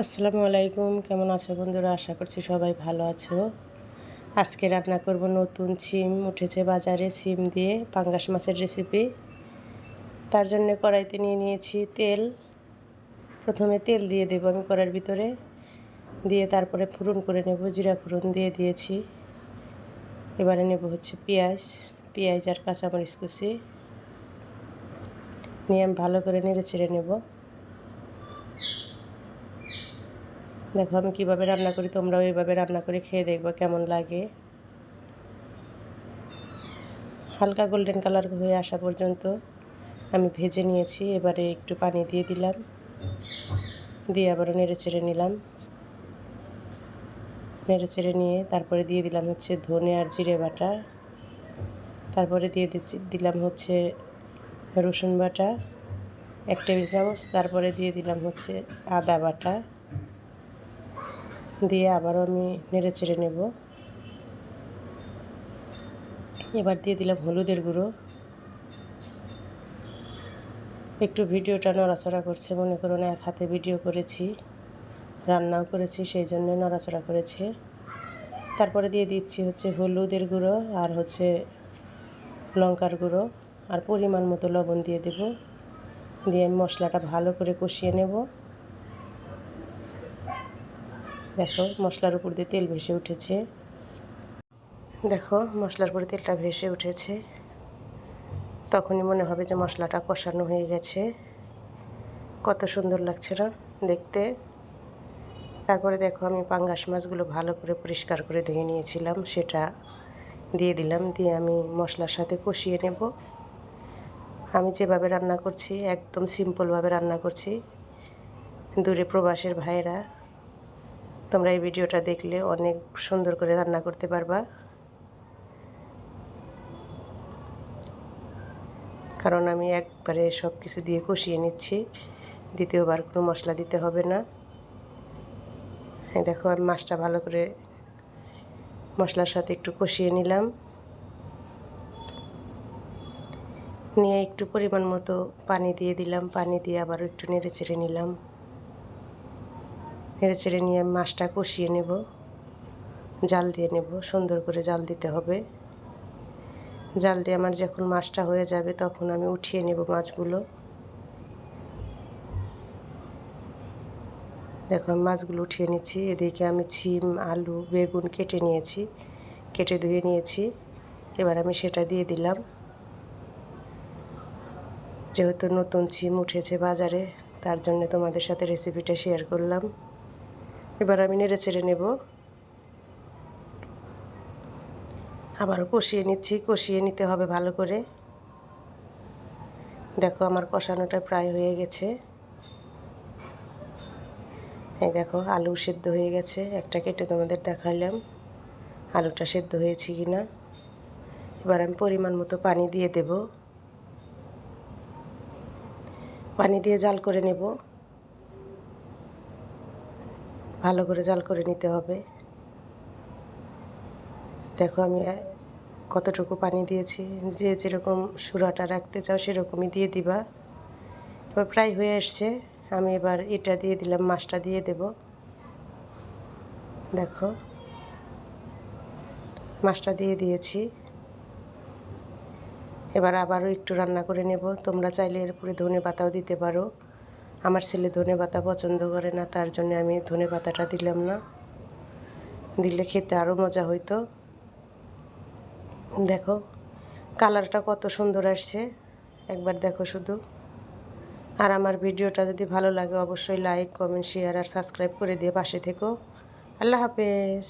আসসালামু আলাইকুম। কেমন আছো বন্ধুরা? আশা করছি সবাই ভালো আছো। আজকে রান্না করব নতুন সিম উঠেছে বাজারে সিম দিয়ে পাঙ্গাস মাছের রেসিপি তার জন্য কড়াইতে নিয়ে নিয়েছি তেল। প্রথমে তেল দিয়ে দেবো আমি কড়াইয়ের ভিতরে। দিয়ে তারপরে ফুরন করে নেব, জিরা ফুরন দিয়ে দিয়েছি। এবারে নেব হচ্ছে পেঁয়াজ পেঁয়াজ আর কাঁচামরিচ কুচি। নিয়ে আমি ভালো করে নেড়ে চেড়ে নেব। দেখো, আমি কীভাবে রান্না করি, তোমরাও এইভাবে রান্না করে খেয়ে দেখব কেমন লাগে। হালকা গোল্ডেন কালার হয়ে আসা পর্যন্ত আমি ভেজে নিয়েছি, এবারে একটু পানি দিয়ে দিলাম। দিয়ে আবারও নেড়ে চেড়ে নিলাম। নেড়ে চেড়ে নিয়ে তারপরে দিয়ে দিলাম হচ্ছে ধনে আর জিরে বাটা। তারপরে দিয়ে দিচ্ছি, দিলাম হচ্ছে রসুন বাটা, এক টেবিল চামচ। তারপরে দিয়ে দিলাম হচ্ছে আদা বাটা। দিয়ে আবারও আমি নেড়ে চেড়ে নেব। এবার দিয়ে দিলাম হলুদের গুঁড়ো। একটু ভিডিওটা নড়াচড়া করছে, মনে করুন এক হাতে ভিডিও করেছি, রান্নাও করেছি, সেই জন্য নড়াচড়া করেছে। তারপরে দিয়ে দিচ্ছি হচ্ছে হলুদের গুঁড়ো আর হচ্ছে লঙ্কার গুঁড়ো। আর পরিমাণ মতো লবণ দিয়ে দেব। দিয়ে মশলাটা ভালো করে কষিয়ে নেব। দেখো, মশলার উপর দিয়ে তেল ভেসে উঠেছে। দেখো, মশলার উপরে তেলটা ভেসে উঠেছে। তখনই মনে হবে যে মশলাটা কষানো হয়ে গেছে। কত সুন্দর লাগছে না দেখতে। তারপরে দেখো, আমি পাঙ্গাস মাছগুলো ভালো করে পরিষ্কার করে ধুয়ে নিয়েছিলাম। সেটা দিয়ে দিলাম, দিয়ে আমি মশলার সাথে কষিয়ে নেব। আমি যেভাবে রান্না করছি, একদম সিম্পলভাবে রান্না করছি। দূরে প্রবাসের ভাইয়েরা তোমরা এই ভিডিওটা দেখলে অনেক সুন্দর করে রান্না করতে পারবা। কারণ আমি একবারে সব কিছু দিয়ে কষিয়ে নিচ্ছি। দ্বিতীয়বার কোনো মশলা দিতে হবে না। দেখো, আমি মাছটা ভালো করে মশলার সাথে একটু কষিয়ে নিলাম। নিয়ে একটু পরিমাণ মতো পানি দিয়ে দিলাম। পানি দিয়ে আবারও একটু নেড়ে চেড়ে নিলাম। নেড়ে চেড়ে নিয়ে আমি মাছটা কষিয়ে নেব। জাল দিয়ে নেব, সুন্দর করে জাল দিতে হবে। জাল দিয়ে আমার যখন মাছটা হয়ে যাবে তখন আমি উঠিয়ে নেব মাছগুলো। দেখো, আমি মাছগুলো উঠিয়ে নিচ্ছি। এদিকে আমি ছিম, আলু, বেগুন কেটে নিয়েছি, কেটে ধুয়ে নিয়েছি। এবার আমি সেটা দিয়ে দিলাম। যেহেতু নতুন ছিম উঠেছে বাজারে, তার জন্য তোমাদের সাথে রেসিপিটা শেয়ার করলাম। এবার আমি নেড়ে চেড়ে নেব। আবারও কষিয়ে নিচ্ছি, কষিয়ে নিতে হবে ভালো করে। দেখো আমার কষানোটা প্রায় হয়ে গেছে। এই দেখো, আলু সেদ্ধ হয়ে গেছে। একটা কেটে তোমাদের দেখালাম আলুটা সেদ্ধ হয়েছে কি না এবার আমি পরিমাণ মতো পানি দিয়ে দেব। পানি দিয়ে জাল করে নেব। ভালো করে জাল করে নিতে হবে। দেখো আমি কতটুকু পানি দিয়েছি। যে যেরকম সুরাটা রাখতে চাও সেরকমই দিয়ে দিবা। এবার প্রায় হয়ে এসছে আমি এবার এটা দিয়ে দিলাম, মাছটা দিয়ে দেব। দেখো, মাছটা দিয়ে দিয়েছি। এবার আবারও একটু রান্না করে নেব। তোমরা চাইলে এর উপরে ধনে পাতাও দিতে পারো। আমার ছেলে ধনে পাতা পছন্দ করে না, তার জন্য আমি ধনে পাতাটা দিলাম না। দিলে খেতে আরও মজা হইতো। দেখো, কালারটা কত সুন্দর আসছে। একবার দেখো শুধু। আর আমার ভিডিওটা যদি ভালো লাগে, অবশ্যই লাইক, কমেন্ট, শেয়ার আর সাবস্ক্রাইব করে দিয়ে পাশে থেকো। আল্লাহ হাফেজ।